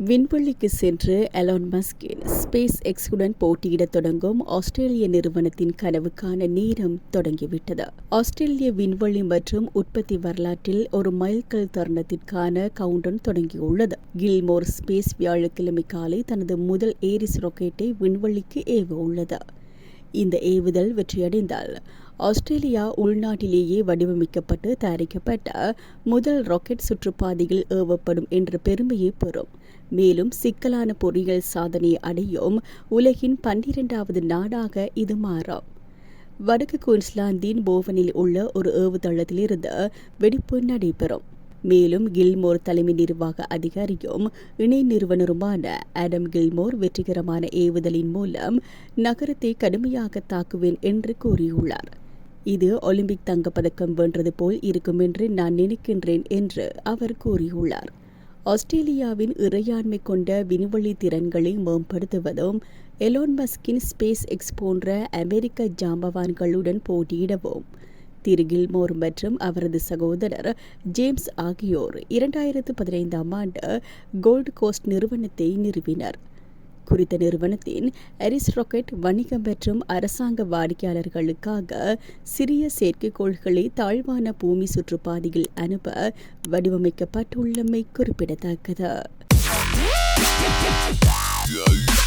விண்வெளிக்கு சென்று Elon மஸ்கின் space எக்ஸுடன் போட்டியிடத் தொடங்கும் ஆஸ்திரேலிய நிறுவனத்தின் கனவுக்கான நேரம் தொடங்கிவிட்டது. ஆஸ்திரேலிய விண்வெளி மற்றும் உற்பத்தி வரலாற்றில் ஒரு மைல்கல் தருணத்திற்கான கவுண்டன் தொடங்கியுள்ளது. கில்மோர் ஸ்பேஸ் வியாழக்கிழமை காலை தனது முதல் ஏரிஸ் ராக்கெட்டை விண்வெளிக்கு ஏவ உள்ளது. இந்த ஏவுதல் வெற்றியடைந்தால் ஆஸ்திரேலியா உள்நாட்டிலேயே வடிவமைக்கப்பட்டு தயாரிக்கப்பட்ட முதல் ராக்கெட் சுற்றுப்பாதையில் ஏவப்படும் என்ற பெருமையை பெறும். மேலும் சிக்கலான பொறியியல் சாதனையை அடையும் உலகின் பன்னிரண்டாவது நாடாக இது மாறும். வடக்கு குயின்ஸ்லாந்தின் போவனில் உள்ள ஒரு ஏவுதளத்திலிருந்து வெடிப்பு நடைபெறும். மேலும் கில்மோர் தலைமை நிர்வாக அதிகாரியும் இணை நிறுவனருமான ஆடம் கில்மோர் வெற்றிகரமான ஏவுதலின் மூலம் நகரத்தை கடுமையாக தாக்குவேன் என்று கூறியுள்ளார். இது ஒலிம்பிக் தங்கப்பதக்கம் வென்றது போல் இருக்கும் என்று நான் நினைக்கின்றேன் என்று அவர் கூறியுள்ளார். ஆஸ்திரேலியாவின் இறையாண்மை கொண்ட விண்வெளி திறன்களை மேம்படுத்துவதும் எலோன் மஸ்கின் ஸ்பேஸ் எக்ஸ் போன்ற அமெரிக்க ஜாம்பவான்களுடன் போட்டியிடவும் திரு கில்மோர் மற்றும் அவரது சகோதரர் ஜேம்ஸ் ஆகியோர் இரண்டாயிரத்து பதினைந்தாம் ஆண்டு கோல்டு கோஸ்ட் நிறுவனத்தை நிறுவினர் குறித்த நிறுவனத்தின் அரிஸ் ராக்கெட் வணிகம் மற்றும் அரசாங்க வாடிக்கையாளர்களுக்காக சிறிய செயற்கைக்கோள்களை தாழ்வான பூமி சுற்றுப்பாதையில் அனுப்ப வடிவமைக்கப்பட்டுள்ளமை குறிப்பிடத்தக்கது Yeah.